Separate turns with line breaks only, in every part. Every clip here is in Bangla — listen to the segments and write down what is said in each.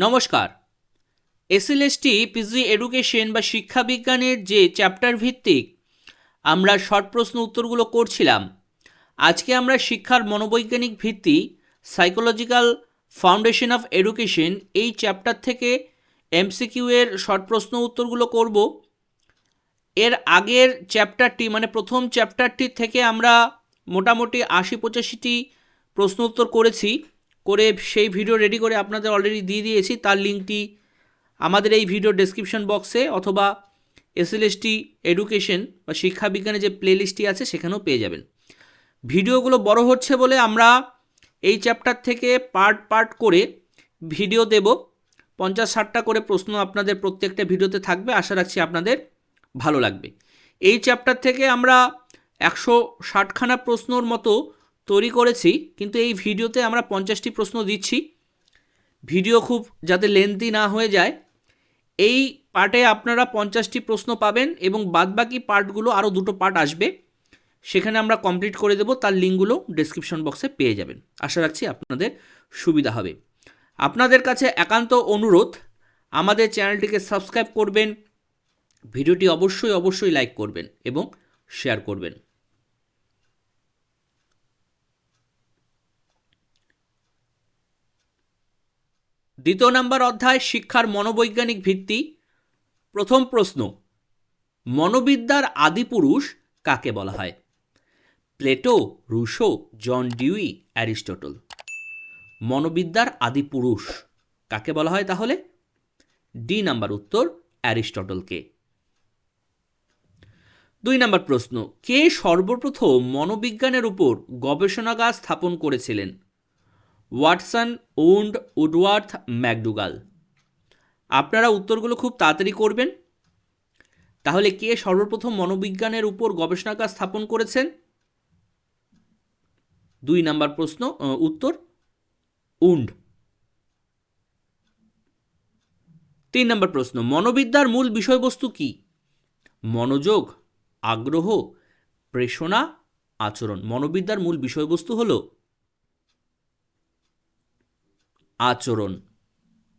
নমস্কার। এসএলএসটি পিজি এডুকেশন বা শিক্ষা বিজ্ঞানের যে চ্যাপ্টার ভিত্তিক আমরা শর্ট প্রশ্ন উত্তরগুলো করছিলাম, আজকে আমরা শিক্ষার মনোবৈজ্ঞানিক ভিত্তি সাইকোলজিক্যাল ফাউন্ডেশন অফ এডুকেশন এই চ্যাপ্টার থেকে এমসিকিউ এর শর্ট প্রশ্ন উত্তরগুলো করব। এর আগের চ্যাপ্টারটি মানে প্রথম চ্যাপ্টারটি থেকে আমরা মোটামুটি আশি পঁচাশিটি প্রশ্ন উত্তর করেছি। করে সেই ভিডিও রেডি করে আপনাদের অলরেডি দিয়ে দিয়েছি। তার লিঙ্কটি আমাদের এই ভিডিও ডেসক্রিপশন বক্সে অথবা এসএলএসটি এডুকেশন বা শিক্ষা বিজ্ঞানের যে প্লেলিস্টটি আছে, সেখানেও পেয়ে যাবেন। ভিডিওগুলো বড় হচ্ছে বলে আমরা এই চ্যাপ্টার থেকে পার্ট পার্ট করে ভিডিও দেব। পঞ্চাশ ষাটটা করে প্রশ্ন আপনাদের প্রত্যেকটা ভিডিওতে থাকবে। আশা রাখছি আপনাদের ভালো লাগবে। এই চ্যাপ্টার থেকে আমরা একশো ষাটখানা প্রশ্নর মতো তৈরি করেছি, কিন্তু এই ভিডিওতে আমরা পঞ্চাশটি প্রশ্ন দিচ্ছি। ভিডিও খুব যাতে লেন্দি না হয়ে যায়। এই পার্টে আপনারা পঞ্চাশটি প্রশ্ন পাবেন এবং বাদবাকি পার্টগুলো আরও দুটো পার্ট আসবে। সেখানে আমরা কমপ্লিট করে দেবো, তার লিঙ্কগুলো ডেসক্রিপশন বক্সে পেয়ে যাবেন। আশা রাখছি আপনাদের সুবিধা হবে। আপনাদের কাছে একান্ত অনুরোধ, আমাদের চ্যানেলটিকে সাবস্ক্রাইব করবেন, ভিডিওটি অবশ্যই অবশ্যই লাইক করবেন এবং শেয়ার করবেন। দ্বিতীয় নম্বর অধ্যায়, শিক্ষার মনোবৈজ্ঞানিক ভিত্তি। প্রথম প্রশ্ন, মনোবিদ্যার আদিপুরুষ কাকে বলা হয়? Plato, Rousseau, John Dewey, Aristotle. মনোবিদ্যার আদিপুরুষ কাকে বলা হয় তাহলে? ডি নাম্বার উত্তর, অ্যারিস্টটলকে। দুই নাম্বার প্রশ্ন, কে সর্বপ্রথম মনোবিজ্ঞানের উপর গবেষণাগার স্থাপন করেছিলেন? Watson Wundt Woodworth McDougall. আপনারা উত্তরগুলো খুব তাড়াতাড়ি করবেন। তাহলে কে সর্বপ্রথম মনোবিজ্ঞানের উপর গবেষণাগার স্থাপন করেছেন? দুই নাম্বার প্রশ্ন উত্তর, উন্ড। তিন নম্বর প্রশ্ন, মনোবিদ্যার মূল বিষয়বস্তু কি? মনোযোগ, আগ্রহ, প্রেষণা, আচরণ। মনোবিদ্যার মূল বিষয়বস্তু হলো আচরণ।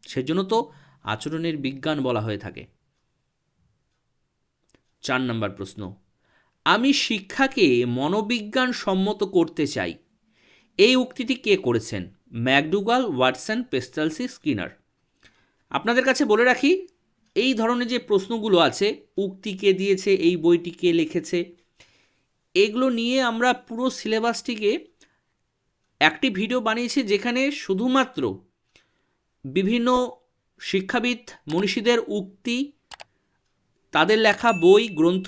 সেজন্য তো আচরণের বিজ্ঞান বলা হয়ে থাকে। চার নম্বর প্রশ্ন। আমি শিক্ষাকে মনোবিজ্ঞান সম্মত করতে চাই। এই উক্তিটি কে করেছেন? McDougall, Watson, Pestalozzi, Skinner. আপনাদের কাছে বলে রাখি, এই ধরনের যে প্রশ্নগুলো আছে, উক্তি কে দিয়েছে, এই বইটি কে লিখেছে, এগুলো নিয়ে আমরা পুরো সিলেবাসটিকে একটি ভিডিও বানিয়েছি যেখানে শুধুমাত্র বিভিন্ন শিক্ষাবিদ মনীষীদের উক্তি, তাদের লেখা বই, গ্রন্থ,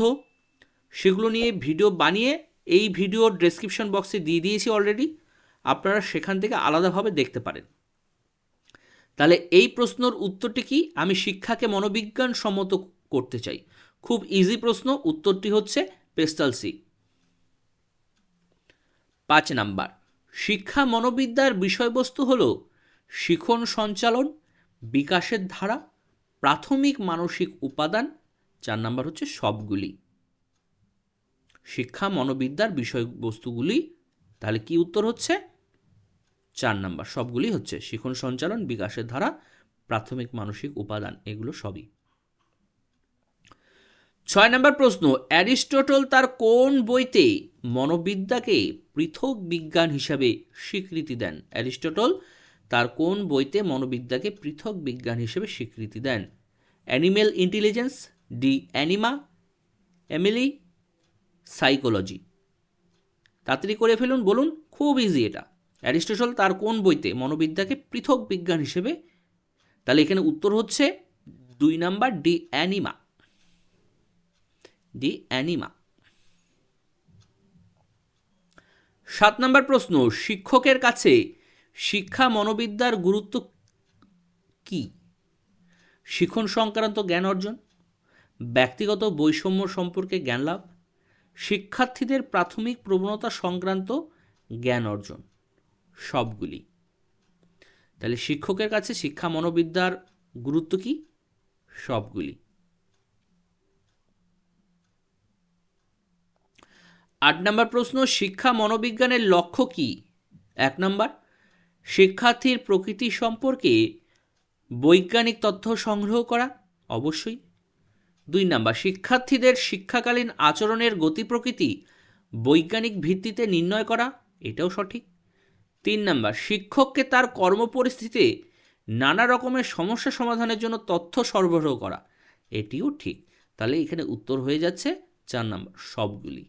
সেগুলো নিয়ে ভিডিও বানিয়ে এই ভিডিওর ডেসক্রিপশন বক্সে দিয়ে দিয়েছি অলরেডি আপনারা সেখান থেকে আলাদাভাবে দেখতে পারেন। তাহলে এই প্রশ্নর উত্তরটি কি? আমি শিক্ষাকে মনোবিজ্ঞান সম্মত করতে চাই। খুব ইজি প্রশ্ন, উত্তরটি হচ্ছে পেস্টাল সি পাঁচ নাম্বার, শিক্ষা মনোবিদ্যার বিষয়বস্তু হল শিখন সঞ্চালন, বিকাশের ধারা, প্রাথমিক মানসিক উপাদান, চার নাম্বার হচ্ছে সবগুলি। শিক্ষা, মনোবিদ্যার বিষয়বস্তুগুলি, তাহলে কি উত্তর হচ্ছে? চার নাম্বার, সবগুলি হচ্ছে শিখন সঞ্চালন, বিকাশের ধারা, প্রাথমিক মানসিক উপাদান, এগুলো সবই। ছয় নম্বর প্রশ্ন, অ্যারিস্টটল তার কোন বইতে মনোবিদ্যাকে পৃথক বিজ্ঞান হিসাবে স্বীকৃতি দেন? অ্যারিস্টটল তার কোন বইতে মনোবিদ্যাকে পৃথক বিজ্ঞান হিসেবে স্বীকৃতি দেন? Animal intelligence, De Anima Emile psychology. তাড়াতাড়ি করে ফেলুন, বলুন, খুব ইজি এটা। অ্যারিস্টটল তার কোন বইতে মনোবিদ্যাকে পৃথক বিজ্ঞান হিসেবে? তাহলে এখানে উত্তর হচ্ছে দুই number, De Anima. De Anima. সাত নম্বর প্রশ্ন, শিক্ষকের কাছে শিক্ষা মনোবিদ্যার গুরুত্ব কি? শিখন সংক্রান্ত জ্ঞান অর্জন, ব্যক্তিগত বৈষম্য সম্পর্কে জ্ঞান লাভ, শিক্ষার্থীদের প্রাথমিক প্রবণতা সংক্রান্ত জ্ঞান অর্জন, সবগুলি। তাহলে শিক্ষকের কাছে শিক্ষা মনোবিদ্যার গুরুত্ব কি? সবগুলি। আট নম্বর প্রশ্ন, শিক্ষা মনোবিজ্ঞানের লক্ষ্য কি? এক নম্বর শিক্ষার্থীর প্রকৃতি সম্পর্কে বৈজ্ঞানিক তথ্য সংগ্রহ করা, অবশ্যই। দুই নাম্বার, শিক্ষার্থীদের শিক্ষাকালীন আচরণের গতি প্রকৃতি বৈজ্ঞানিক ভিত্তিতে নির্ণয় করা, এটাও সঠিক। তিন নাম্বার, শিক্ষককে তার কর্মপরিস্থিতিতে নানা রকমের সমস্যা সমাধানের জন্য তথ্য সরবরাহ করা, এটিও ঠিক। তাহলে এখানে উত্তর হয়ে যাচ্ছে চার নাম্বার, সবগুলি।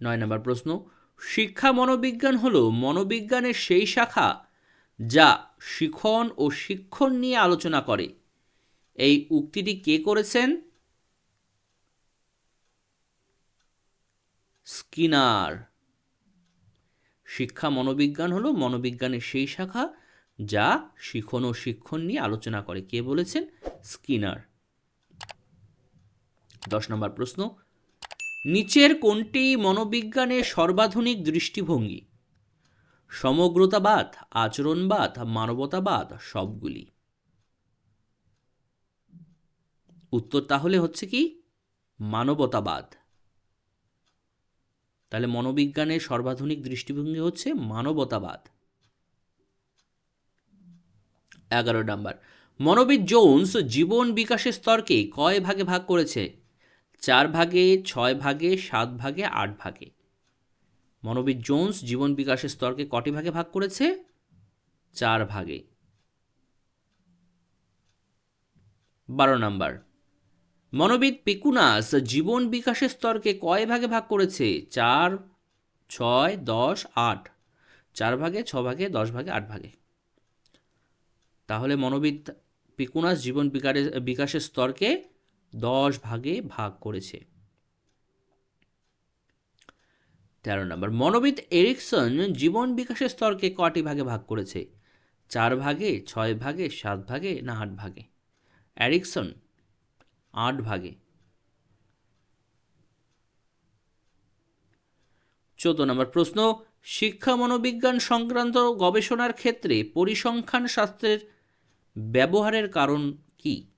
নয় নম্বর প্রশ্ন শিক্ষা মনোবিজ্ঞান হলো মনোবিজ্ঞানের সেই শাখা যা শিখন ও শিক্ষণ নিয়ে আলোচনা করে। এই উক্তিটি কে করেছেন? স্কিনার। শিক্ষা মনোবিজ্ঞান হলো মনোবিজ্ঞানের সেই শাখা যা শিখন ও শিক্ষণ নিয়ে আলোচনা করে। কে বলেছেন? স্কিনার। দশ নম্বর প্রশ্ন নিচের কোনটি মনোবিজ্ঞানের সর্বাধুনিক দৃষ্টিভঙ্গি। সমগ্রতাবাদ, আচরণবাদ, মানবতাবাদ সবগুলি। উত্তর তাহলে হচ্ছে কি? মানবতাবাদ। তাহলে মনোবিজ্ঞানের সর্বাধুনিক দৃষ্টিভঙ্গি হচ্ছে মানবতাবাদ। এগারো নাম্বার। মনোবিদ জোন্স জীবন বিকাশের স্তরকে কয় ভাগে ভাগ করেছে? চার ভাগে, ছয় ভাগে, সাত ভাগে, আট ভাগে। মনোবিদ জোন্স জীবন বিকাশের স্তরকে কটি ভাগে ভাগ করেছে? চার ভাগে। বারো নাম্বার। মনোবিদ পিকুনাস জীবন বিকাশের স্তরকে কয় ভাগে ভাগ করেছে? চার, ছয়, দশ, আট। চার ভাগে, ছ ভাগে, দশ ভাগে, আট ভাগে। তাহলে মনোবিদ পিকুনাস জীবন বিকারের বিকাশের স্তরকে দশ ভাগে ভাগ করেছে। তেরো নম্বর, মনোবিদ এরিকসন জীবন বিকাশের স্তরকে কটি ভাগে ভাগ করেছে? চার ভাগে, ছয় ভাগে, সাত ভাগে না আট ভাগে? অ্যারিকসন আট ভাগে। চোদ্দ নম্বর প্রশ্ন, শিক্ষা মনোবিজ্ঞান সংক্রান্ত গবেষণার ক্ষেত্রে পরিসংখ্যান শাস্ত্রের ব্যবহারের কারণ কি?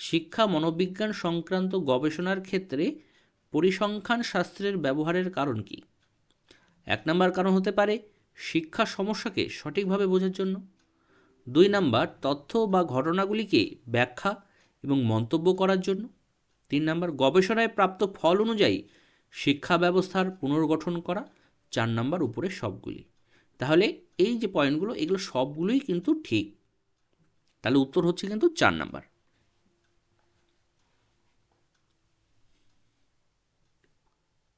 শিক্ষা মনোবিজ্ঞান সংক্রান্ত গবেষণার ক্ষেত্রে পরিসংখ্যান শাস্ত্রের ব্যবহারের কারণ কি? এক নম্বর কারণ হতে পারে শিক্ষা সমস্যাকে সঠিকভাবে বোঝার জন্য। দুই নাম্বার, তথ্য বা ঘটনাগুলিকে ব্যাখ্যা এবং মন্তব্য করার জন্য। তিন নাম্বার, গবেষণায় প্রাপ্ত ফল অনুযায়ী শিক্ষা ব্যবস্থার পুনর্গঠন করা। চার নাম্বার, উপরে সবগুলি। তাহলে এই যে পয়েন্টগুলো এগুলো সবগুলোই কিন্তু ঠিক। তাহলে উত্তর হচ্ছে কিন্তু চার নাম্বার।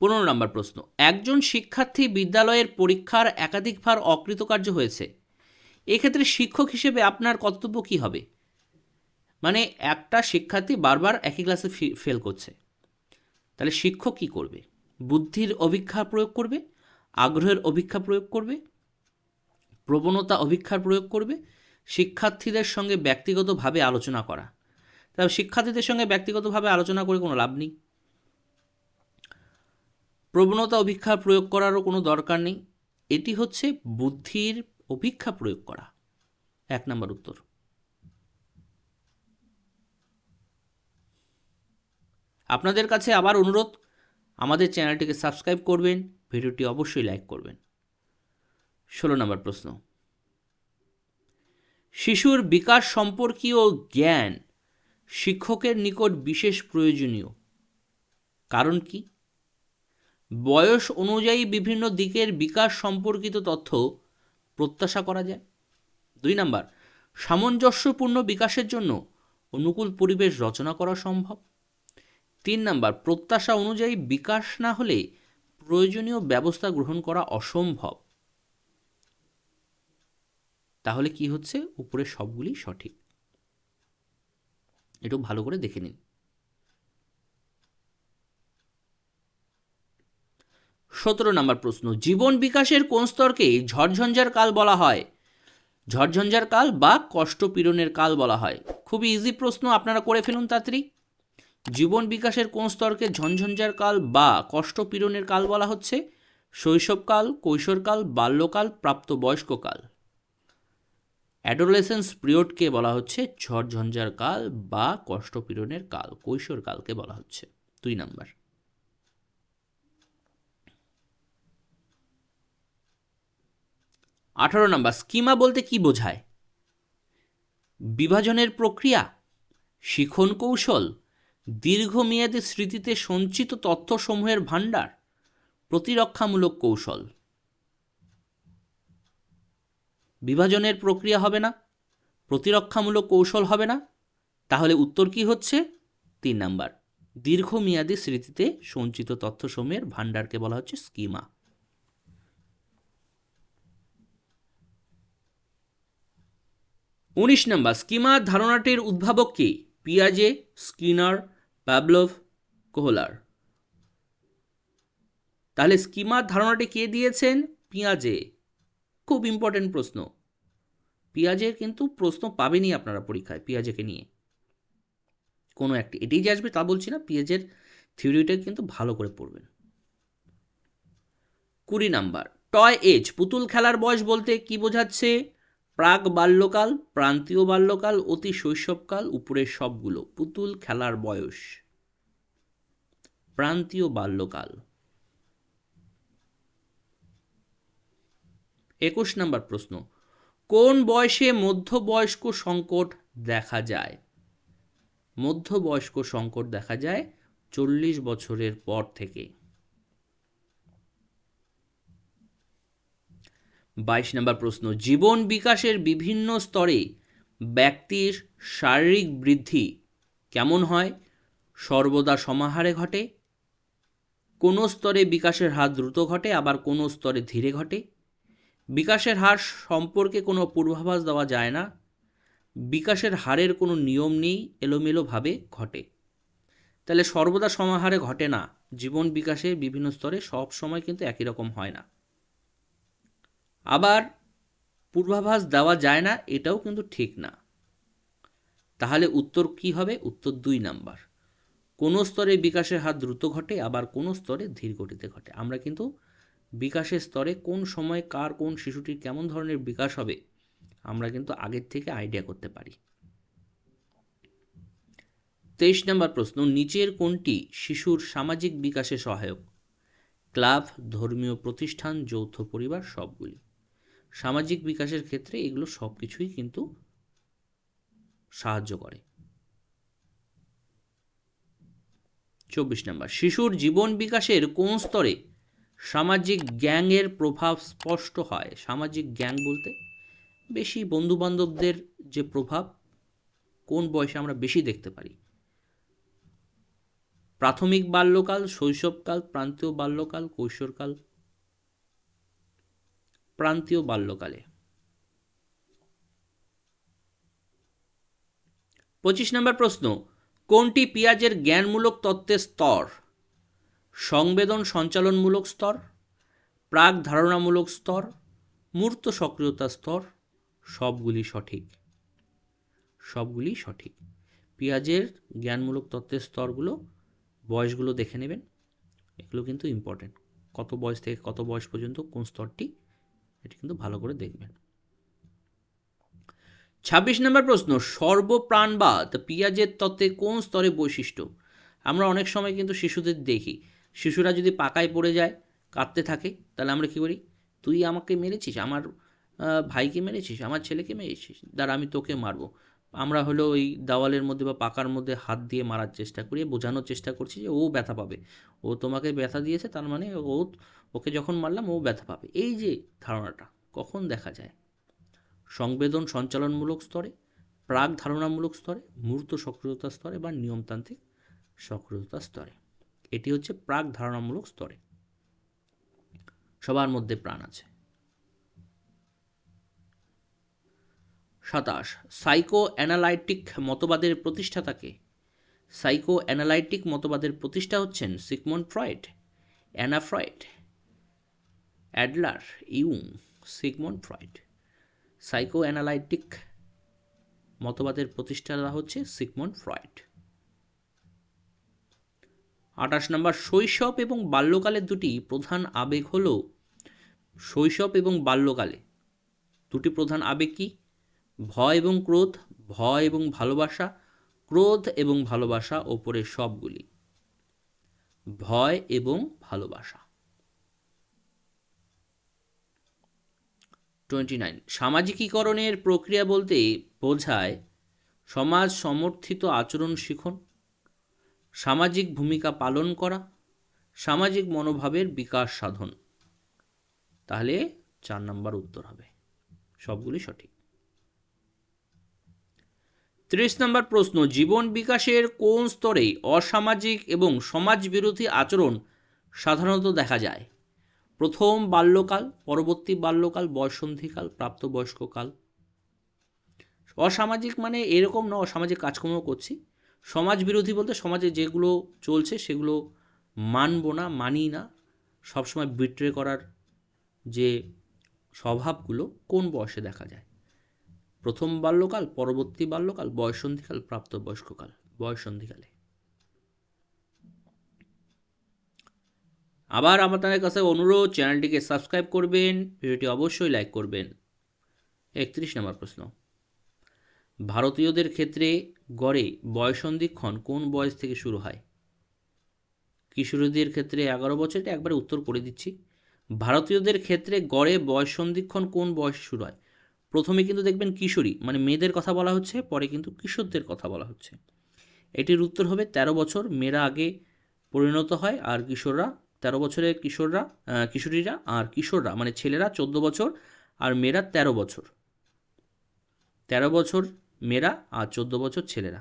পনেরো নম্বর প্রশ্ন। একজন শিক্ষার্থী বিদ্যালয়ের পরীক্ষার একাধিকবার অকৃতকার্য হয়েছে। এক্ষেত্রে শিক্ষক হিসেবে আপনার কর্তব্য কী হবে? মানে একটা শিক্ষার্থী বারবার একই ক্লাসে ফেল করছে। তাহলে শিক্ষক কী করবে? বুদ্ধির অভিক্ষা প্রয়োগ করবে? আগ্রহের অভিক্ষা প্রয়োগ করবে? প্রবণতা অভিক্ষার প্রয়োগ করবে? শিক্ষার্থীদের সঙ্গে ব্যক্তিগতভাবে আলোচনা করা। তবে শিক্ষার্থীদের সঙ্গে ব্যক্তিগতভাবে আলোচনা করে কোনো লাভ নেই। প্রবণতা অভিক্ষা প্রয়োগ করারও কোনো দরকার নেই। এটি হচ্ছে বুদ্ধির অভিক্ষা প্রয়োগ করা। এক নম্বর উত্তর। আপনাদের কাছে আবার অনুরোধ, আমাদের চ্যানেলটিকে সাবস্ক্রাইব করবেন, ভিডিওটি অবশ্যই লাইক করবেন। ষোলো নম্বর প্রশ্ন। শিশুর বিকাশ সম্পর্কীয় জ্ঞান শিক্ষকের নিকট বিশেষ প্রয়োজনীয়। কারণ কি? বয়স অনুযায়ী বিভিন্ন দিকের বিকাশ সম্পর্কিত তথ্য প্রত্যাশা করা যায়। দুই নাম্বার, সামঞ্জস্যপূর্ণ বিকাশের জন্য অনুকূল পরিবেশ রচনা করা সম্ভব। তিন নাম্বার, প্রত্যাশা অনুযায়ী বিকাশ না হলে প্রয়োজনীয় ব্যবস্থা গ্রহণ করা অসম্ভব। তাহলে কি হচ্ছে? উপরে সবগুলি সঠিক। একটু ভালো করে দেখে নিন। সতেরো নম্বর প্রশ্ন, জীবন বিকাশের কোন স্তরকে ঝড়ঝঞ্ঝার কাল বলা হয়? ঝড়ঝঞ্ঝার কাল বা কষ্ট পীড়নের কাল বলা হয়। খুবই ইজি প্রশ্ন, আপনারা করে ফেলুন তাড়াতাড়ি। জীবন বিকাশের কোন স্তরকে ঝঞ্ঝঞ্ঝার কাল বা কষ্ট পীড়নের কাল বলা হচ্ছে? শৈশবকাল, কৈশোরকাল, বাল্যকাল প্রাপ্তবয়স্ককাল অ্যাডোলেসেন্স পিরিয়ডকে বলা হচ্ছে ঝড়ঝঞ্ঝার কাল বা কষ্ট পীড়নের কাল, কৈশোরকালকে বলা হচ্ছে। দুই নাম্বার। আঠারো নাম্বার, স্কিমা বলতে কি বোঝায়? বিভাজনের প্রক্রিয়া, শিখন কৌশল, দীর্ঘমেয়াদী স্মৃতিতে সঞ্চিত তথ্যসমূহের ভাণ্ডার, প্রতিরক্ষামূলক কৌশল। বিভাজনের প্রক্রিয়া হবে না, প্রতিরক্ষামূলক কৌশল হবে না, তাহলে উত্তর কি হচ্ছে? তিন নাম্বার, দীর্ঘমেয়াদী স্মৃতিতে সঞ্চিত তথ্যসমূহের ভাণ্ডারকে বলা হচ্ছে স্কিমা। উনিশ নম্বর স্কিমা ধারণাটির উদ্ভাবক কে? পিয়াজে, স্কিনার প্যাবলভ কোহলার। তাহলে স্কিমার ধারণাটি কে দিয়েছেন? পিয়াজে। খুব ইম্পর্টেন্ট প্রশ্ন। পিয়াজের কিন্তু প্রশ্ন পাবেনি আপনারা পরীক্ষায়, পিয়াজেকে নিয়ে। কোনো একটি, এটাই যে আসবে তা বলছি না, পিয়াজের থিওরিটা কিন্তু ভালো করে পড়বেন। কুড়ি নাম্বার, টয় এজ, পুতুল খেলার বয়স বলতে কি বোঝাচ্ছে? প্রাক বাল্যকাল, প্রান্তীয় বাল্যকাল, অতি শৈশবকাল, উপরের সবগুলো। পুতুল খেলার বয়স। প্রান্তীয় বাল্যকাল। একুশ নম্বর প্রশ্ন। কোন বয়সে মধ্যবয়স্ক সংকট দেখা যায়? মধ্যবয়স্ক সংকট দেখা যায় চল্লিশ বছরের পর থেকে। বাইশ নম্বর প্রশ্ন, জীবন বিকাশের বিভিন্ন স্তরে ব্যক্তির শারীরিক বৃদ্ধি কেমন হয়? সর্বদা সমাহারে ঘটে, কোনো স্তরে বিকাশের হার দ্রুত ঘটে, আবার কোনো স্তরে ধীরে ঘটে? বিকাশের হার সম্পর্কে কোনো পূর্বাভাস দেওয়া যায় না। বিকাশের হারের কোনো নিয়ম নেই, এলোমেলোভাবে ঘটে। তাহলে সর্বদা সমাহারে ঘটে না, জীবন বিকাশের বিভিন্ন স্তরে সব সময় কিন্তু একই রকম হয় না। আবার পূর্বাভাস দেওয়া যায় না, এটাও কিন্তু ঠিক না। তাহলে উত্তর কি হবে? উত্তর দুই নাম্বার। কোনো স্তরে বিকাশের হার দ্রুত ঘটে, আবার কোনো স্তরে ধীর গতিতে ঘটে। আমরা কিন্তু বিকাশের স্তরে কোন সময় কার কোন শিশুটির কেমন ধরনের বিকাশ হবে, আমরা কিন্তু আগের থেকে আইডিয়া করতে পারি। তেইশ নম্বর প্রশ্ন, নিচের কোনটি শিশুর সামাজিক বিকাশে সহায়ক? ক্লাব, ধর্মীয় প্রতিষ্ঠান, যৌথ পরিবার, সবগুলি। সামাজিক বিকাশের ক্ষেত্রে এগুলো সব কিছুই কিন্তু সাহায্য করে। চব্বিশ নম্বর, শিশুর জীবন বিকাশের কোন স্তরে সামাজিক গ্যাংয়ের প্রভাব স্পষ্ট হয়? সামাজিক গ্যাং বলতে বেশি বন্ধুবান্ধবদের যে প্রভাব, কোন বয়সে আমরা বেশি দেখতে পারি? প্রাথমিক বাল্যকাল, শৈশবকাল, প্রান্তীয় বাল্যকাল, কৈশোরকাল প্রান্তীয় বাল্যকালে। পঁচিশ নম্বর প্রশ্ন, কোনটি পিঁয়াজের জ্ঞানমূলক তত্ত্বের স্তর? সংবেদন সঞ্চালনমূলক স্তর প্রাক ধারণামূলক স্তর, মূর্ত সক্রিয়তা স্তর, সবগুলি সঠিক। সবগুলি সঠিক। পেঁয়াজের জ্ঞানমূলক তত্ত্বের স্তরগুলো, বয়সগুলো দেখে নেবেন। এগুলো কিন্তু ইম্পর্টেন্ট কত বয়স থেকে কত বয়স পর্যন্ত কোন স্তরটি এটি কিন্তু ভালো করে দেখবেন। ছাব্বিশ নম্বর প্রশ্ন, সর্বপ্রাণ সর্বপ্রাণবাদ পিঁয়াজের তত্ত্বে কোন স্তরে বৈশিষ্ট্য? আমরা অনেক সময় কিন্তু শিশুদের দেখি, শিশুরা যদি পাকায় পড়ে যায়, কাঁদতে থাকে, তাহলে আমরা কী করি? তুই আমাকে মেরেছিস, আমার ভাইকে মেরেছিস, আমার ছেলেকে মেরেছিস, দাঁড়া আমি তোকে মারবো। আমরা হলো ওই দেওয়ালের মধ্যে বা পাকার মধ্যে হাত দিয়ে মারার চেষ্টা করি, বোঝানোর চেষ্টা করছি যে ও ব্যথা পাবে। ও তোমাকে ব্যথা দিয়েছে, তার মানে ও, ওকে যখন মারলাম ও ব্যথা পাবে। এই যে ধারণাটা, কখন দেখা যায়? সংবেদন সঞ্চালনমূলক স্তরে প্রাক ধারণামূলক স্তরে, মূর্ত সক্রিয়তা স্তরে বা নিয়মতান্ত্রিক সক্রিয়তা স্তরে। এটি হচ্ছে প্রাক ধারণামূলক স্তরে। সবার মধ্যে প্রাণ আছে। সাতাশ সাইকো অ্যানালাইটিক মতবাদের প্রতিষ্ঠাতাকে। সাইকো অ্যানালাইটিক মতবাদের প্রতিষ্ঠা হচ্ছেন Sigmund Freud, Anna Freud, Adler Ewing Sigmund Freud. Psychoanalytic মতবাদের প্রতিষ্ঠাতা হচ্ছে সিগমন ফ্রয়েড। আঠাশ নম্বর, শৈশব এবং বাল্যকালের দুটি প্রধান আবেগ হল, শৈশব এবং বাল্যকালে। দুটি প্রধান আবেগ কি? ভয় এবং ক্রোধ, ভয় এবং ভালোবাসা, ক্রোধ এবং ভালোবাসা ওপরের সবগুলি। ভয় এবং ভালোবাসা। Twenty nine. সামাজিকীকরণের প্রক্রিয়া বলতে বোঝায় সমাজ সমর্থিত আচরণ শিখন, সামাজিক ভূমিকা পালন করা, সামাজিক মনোভাবের বিকাশ সাধন। তাহলে চার নম্বর উত্তর হবে। সবগুলি সঠিক। ত্রিশ নম্বর প্রশ্ন, জীবন বিকাশের কোন স্তরে অসামাজিক এবং সমাজ বিরোধী আচরণ সাধারণত দেখা যায়? প্রথম বাল্যকাল, পরবর্তী বাল্যকাল, বয়সন্ধিকাল, প্রাপ্তবয়স্ককাল। অসামাজিক মানে এরকম না, অসামাজিক কাজকর্ম করছি। সমাজ বিরোধী বলতে সমাজে যেগুলো চলছে সেগুলো মানব না, মানি না। সবসময় বিট্রে করার যে স্বভাবগুলো কোন বয়সে দেখা যায়? প্রথম বাল্যকাল, পরবর্তী বাল্যকাল, বয়সন্ধিকাল, প্রাপ্তবয়স্ককাল, বয়সন্ধিকালে। আবার আপনাদের কাছে অনুরোধ, চ্যানেলটিকে সাবস্ক্রাইব করবেন, ভিডিওটি অবশ্যই লাইক করবেন। একত্রিশ নম্বর প্রশ্ন। ভারতীয়দের ক্ষেত্রে গড়ে বয়সন্ধিক্ষণ কোন বয়স থেকে শুরু হয়? কিশোরীদের ক্ষেত্রে এগারো বছর এটা একবারে উত্তর করে দিচ্ছি। ভারতীয়দের ক্ষেত্রে গড়ে বয়সন্ধিক্ষণ কোন বয়সে শুরু হয়? প্রথমে কিন্তু দেখবেন কিশোরী মানে মেয়েদের কথা বলা হচ্ছে, পরে কিন্তু কিশোরদের কথা বলা হচ্ছে। এটির উত্তর হবে ১৩ বছর, মেয়েরা আগে পরিণত হয় আর কিশোররা, তেরো বছরের কিশোররা কিশোরীরা আর কিশোররা মানে ছেলেরা চোদ্দ বছর আর মেয়েরা ১৩ বছর। ১৩ বছর মেয়েরা আর চোদ্দ বছর ছেলেরা।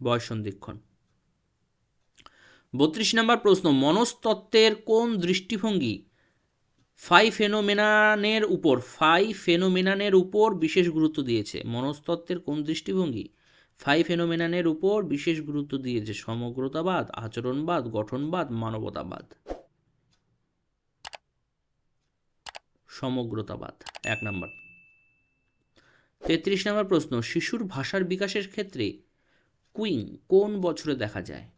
বয়স সন্ধিক্ষণ। বত্রিশ নম্বর প্রশ্ন, মনস্তত্ত্বের কোন দৃষ্টিভঙ্গি ফাই ফেনোমেনানের উপর ফাই ফেনোমেনানের উপর বিশেষ গুরুত্ব দিয়েছে। মনস্তত্ত্বের কোন দৃষ্টিভঙ্গি? ফাই ফেনোমেনানের উপর বিশেষ গুরুত্ব দিয়েছে সমগ্রতাবাদ, আচরণবাদ, গঠনবাদ, মানবতাবাদ। সমগ্রতাবাদ, এক নম্বর। তেত্রিশ নম্বর প্রশ্ন, শিশুর ভাষার বিকাশের ক্ষেত্রে কুইং কোন বছরে দেখা যায়?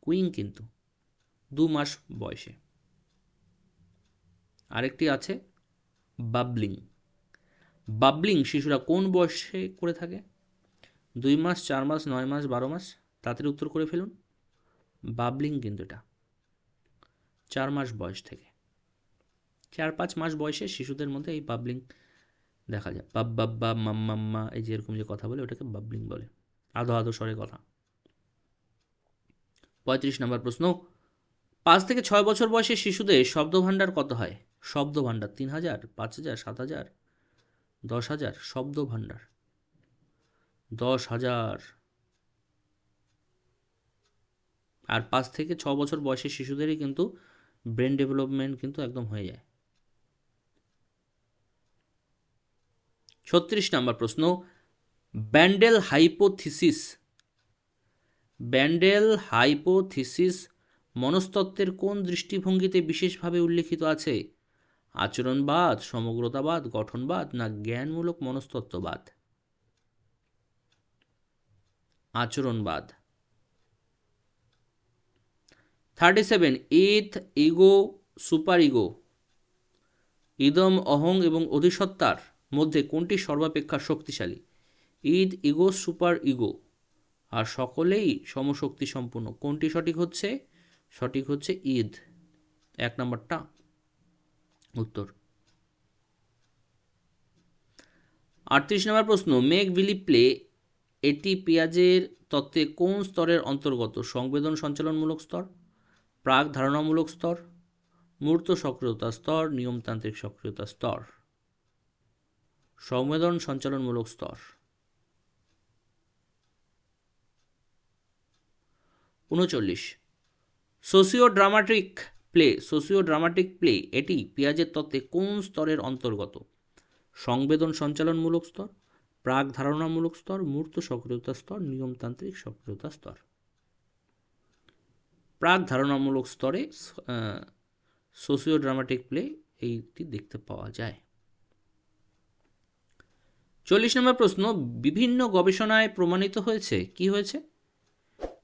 কুইং কিন্তু, দু মাস বয়সে। আরেকটি আছে বাবলিং বাবলিং শিশুরা কোন বয়সে করে থাকে? দুই মাস, চার মাস, নয় মাস, বারো মাস? তাড়াতাড়ি উত্তর করে ফেলুন। বাবলিং কিন্তু এটা। চার মাস বয়স থেকে। চার পাঁচ মাস বয়সে শিশুদের মধ্যে এই বাবলিং দেখা যায়। বাব বাব বাব, মাম মাম্মা এই যে এরকম যে কথা বলে, ওটাকে বাবলিং বলে। আধো আধো স্বরে কথা। পঁয়ত্রিশ নম্বর প্রশ্ন। পাঁচ থেকে ছয় বছর বয়সে শিশুদের শব্দভাণ্ডার কত হয়? শব্দভাণ্ডার তিন হাজার পাঁচ হাজার সাত হাজার দশ হাজার শব্দভাণ্ডার। দশ হাজার আর পাঁচ থেকে ছ বছর বয়সের শিশুদেরই কিন্তু ব্রেন ডেভেলপমেন্ট কিন্তু একদম হয়ে যায়। ছত্রিশ নম্বর প্রশ্ন, ব্যান্ডেল হাইপোথিসিস। ব্যান্ডেল হাইপোথিসিস মনস্তত্ত্বের কোন দৃষ্টিভঙ্গিতে বিশেষভাবে উল্লেখিত আছে? আচরণবাদ, সমগ্রতাবাদ, গঠনবাদ, না জ্ঞানমূলক মনস্তত্ত্ববাদ? আচরণবাদ। Thirty seven id ego, superego. ইদম, অহং এবং অধিসত্তার মধ্যে কোনটি সর্বাপেক্ষা শক্তিশালী? Id ego, superego. আর সকলেই সমশক্তি সম্পূর্ণ কোনটি সঠিক হচ্ছে? সঠিক হচ্ছে ঈদ এক নম্বরটা উত্তর। আটত্রিশ নম্বর প্রশ্ন, মেঘ বিলি প্লে এটি পেঁয়াজের তত্ত্বে কোন স্তরের অন্তর্গত? সংবেদন সঞ্চালনমূলক স্তর, প্রাক ধারণামূলক স্তর, মূর্ত সক্রিয়তা স্তর, নিয়মতান্ত্রিক সক্রিয়তা স্তর। সংবেদন সঞ্চালনমূলক স্তর। উনচল্লিশ। Socio dramatic play socio dramatic play এটি পেঁয়াজের তত্ত্বে কোন স্তরের অন্তর্গত? সংবেদন সঞ্চালনমূলক স্তর, প্রাক ধারণামূলক স্তর, মূর্ত সক্রিয়তা স্তর, নিয়মতান্ত্রিক সক্রিয়তা স্তর। প্রাক ধারণামূলক স্তরে সোসিও ড্রামাটিক প্লে এইটি দেখতে পাওয়া যায়। চল্লিশ নম্বর প্রশ্ন, বিভিন্ন গবেষণায় প্রমাণিত হয়েছে, কি হয়েছে?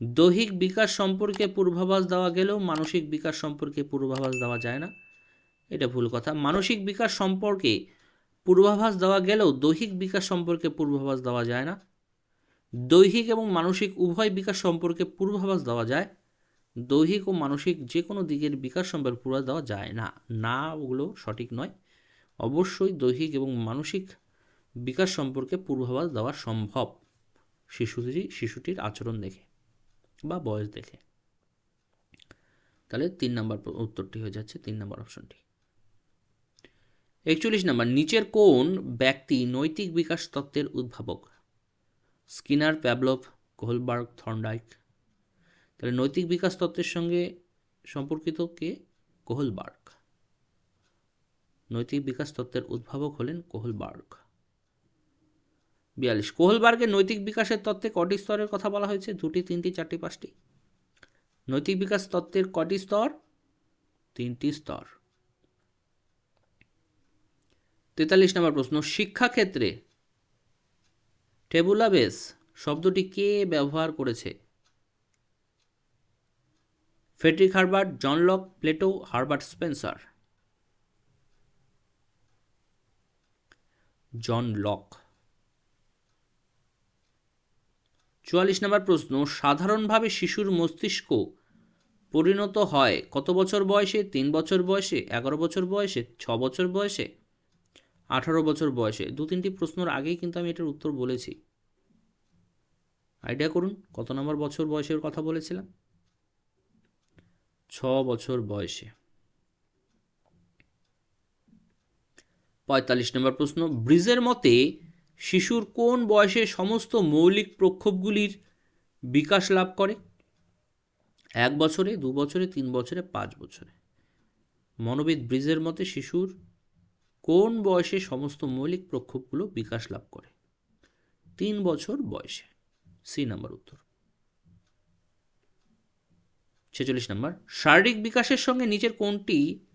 দৈহিক বিকাশ সম্পর্কে পূর্বাভাস দেওয়া গেলেও মানসিক বিকাশ সম্পর্কে পূর্বাভাস দেওয়া যায় না। এটা ভুল কথা। মানসিক বিকাশ সম্পর্কে পূর্বাভাস দেওয়া গেলেও দৈহিক বিকাশ সম্পর্কে পূর্বাভাস দেওয়া যায় না। দৈহিক এবং মানসিক উভয় বিকাশ সম্পর্কে পূর্বাভাস দেওয়া যায়। দৈহিক ও মানসিক যে কোনো দিকের বিকাশ সম্পর্কে পূর্বাভাস দেওয়া যায় না। না ওগুলো সঠিক নয়। অবশ্যই দৈহিক এবং মানসিক বিকাশ সম্পর্কে পূর্বাভাস দেওয়া সম্ভব। শিশুটি, শিশুটির আচরণ দেখে। বা বয়স দেখে। তাহলে তিন নম্বর উত্তরটি হয়ে যাচ্ছে তিন নম্বর অপশনটি। একচল্লিশ নম্বর, নিচের কোন ব্যক্তি নৈতিক বিকাশ তত্ত্বের উদ্ভাবক? Skinner Pavlov Kohlberg, Thorndike. তাহলে নৈতিক বিকাশ তত্ত্বের সঙ্গে সম্পর্কিত কে? কোহলবার্গ। নৈতিক বিকাশ তত্ত্বের উদ্ভাবক হলেন কোহলবার্গ। বিয়াল্লিশ। কোহলবার্গের নৈতিক বিকাশের তত্ত্বে কটি স্তরের কথা বলা হয়েছে? দুটি, তিনটি, চারটি, পাঁচটি। নৈতিক বিকাশ তত্ত্বের কটি স্তর? তিনটি স্তর। তেতাল্লিশ নম্বর প্রশ্ন, শিক্ষাক্ষেত্রে টেবুলা বেস শব্দটি কে ব্যবহার করেছে? Friedrich Herbart, John Locke, Plato, Herbert Spencer. John Locke. চুয়াল্লিশ নম্বর প্রশ্ন, সাধারণভাবে শিশুর মস্তিষ্ক পরিণত হয় কত বছর বয়সে? তিন বছর বয়সে? এগারো বছর বয়সে? ছ বছর বয়সে? আঠারো বছর বয়সে? দু তিনটি প্রশ্নের আগেই কিন্তু আমি এটার উত্তর বলেছি। আইডিয়া করুন, কত নম্বর বছর বয়সের কথা বলেছিলাম? ছ বছর বয়সে। পঁয়তাল্লিশ নম্বর প্রশ্ন, ব্রিজের মতে শিশুর কোন বয়সে সমস্ত মৌলিক প্রক্ষোভগুলির বিকাশ লাভ করে? এক বছরে, দু বছরে, তিন বছরে, পাঁচ বছরে। মনোবিদ ব্রিজের মতে শিশুর কোন বয়সে সমস্ত মৌলিক প্রক্ষোভগুলো বিকাশ লাভ করে? তিন বছর বয়সে। সি নাম্বার উত্তর। ছেচল্লিশ নাম্বার। শারীরিক বিকাশের সঙ্গে নিচের কোনটি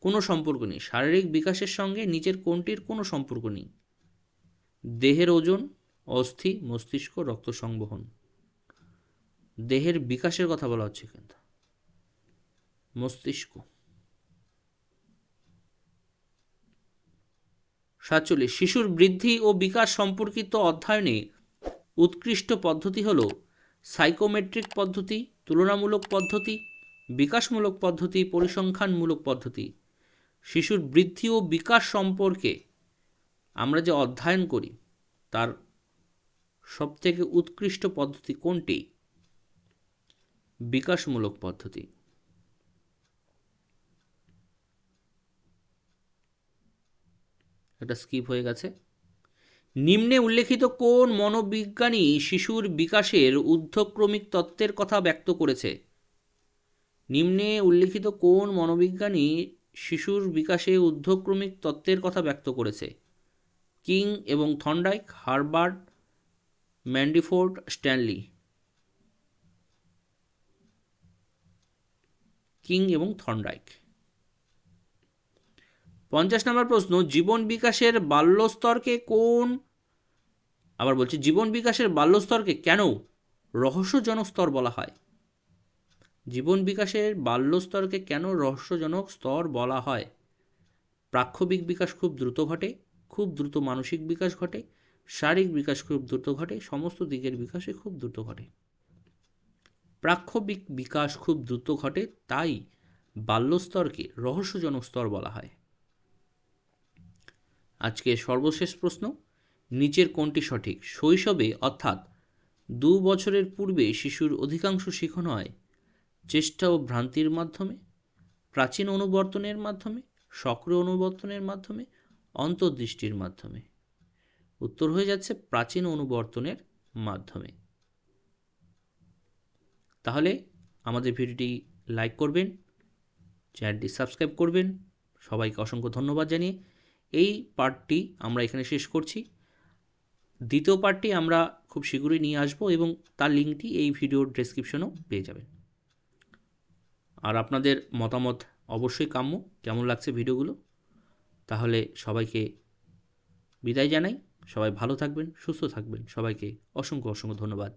কোনো সম্পর্ক নেই? শারীরিক বিকাশের সঙ্গে নিচের কোনটির কোনো সম্পর্ক নেই? দেহের ওজন, অস্থি, মস্তিষ্ক, রক্ত সংবহন। দেহের বিকাশের কথা বলা হচ্ছে কিন্তু মস্তিষ্ক। সাতচল্লিশ, শিশুর বৃদ্ধি ও বিকাশ সম্পর্কিত অধ্যয়নে উৎকৃষ্ট পদ্ধতি হল সাইকোমেট্রিক পদ্ধতি, তুলনামূলক পদ্ধতি, বিকাশমূলক পদ্ধতি, পরিসংখ্যানমূলক পদ্ধতি। শিশুর বৃদ্ধি ও বিকাশ সম্পর্কে আমরা যে অধ্যয়ন করি, তার সবথেকে উৎকৃষ্ট পদ্ধতি কোনটি? বিকাশমূলক পদ্ধতি। এটা স্কিপ হয়ে গেছে। নিম্নে উল্লেখিত কোন মনোবিজ্ঞানী শিশুর বিকাশের ঊর্ধ্বক্রমিক তত্ত্বের কথা ব্যক্ত করেছে? নিম্নে উল্লেখিত কোন মনোবিজ্ঞানী শিশুর বিকাশে ঊর্ধ্বক্রমিক তত্ত্বের কথা ব্যক্ত করেছে? কিং এবং থন্ডাইক হারবার্ট, ম্যান্ডিফোর্ড, স্ট্যানলি। কিং এবং থন্ডাইক পঞ্চাশ নম্বর প্রশ্ন, জীবন বিকাশের বাল্যস্তরকে কোন, আবার বলছি, জীবন বিকাশের বাল্যস্তরকে কেন রহস্যজনক স্তর বলা হয়? জীবন বিকাশের বাল্যস্তরকে কেন রহস্যজনক স্তর বলা হয়? প্রাক্ষবিক বিকাশ খুব দ্রুত ঘটে। খুব দ্রুত মানসিক বিকাশ ঘটে, শারীরিক বিকাশ খুব দ্রুত ঘটে, সমস্ত দিকের বিকাশে খুব দ্রুত ঘটে। প্রাক্ষবিক বিকাশ খুব দ্রুত ঘটে, তাই বাল্যস্তরকে রহস্যজনক স্তর বলা হয়। আজকে সর্বশেষ প্রশ্ন, নিচের কোনটি সঠিক? শৈশবে, অর্থাৎ দু বছরের পূর্বে শিশুর অধিকাংশ শিখন হয় চেষ্টা ও ভ্রান্তির মাধ্যমে, প্রাচীন অনুবর্তনের মাধ্যমে, সক্রিয় অনুবর্তনের মাধ্যমে অন্তর্দৃষ্টির মাধ্যমে। উত্তর হয়ে যাচ্ছে প্রাচীন অনুবর্তনের মাধ্যমে। তাহলে আমাদের ভিডিওটি লাইক করবেন, চ্যানেলটি সাবস্ক্রাইব করবেন। সবাইকে অসংখ্য ধন্যবাদ জানিয়ে এই পার্টটি আমরা এখানে শেষ করছি। দ্বিতীয় পার্টটি আমরা খুব শীঘ্রই নিয়ে আসব এবং তার লিঙ্কটি এই ভিডিওর ডেসক্রিপশনেও পেয়ে যাবেন। আর আপনাদের মতামত অবশ্যই কাম্য। কেমন লাগছে ভিডিওগুলো? তাহলে সবাইকে বিদায় জানাই। সবাই ভালো থাকবেন সুস্থ থাকবেন। সবাইকে অসংখ্য অসংখ্য ধন্যবাদ।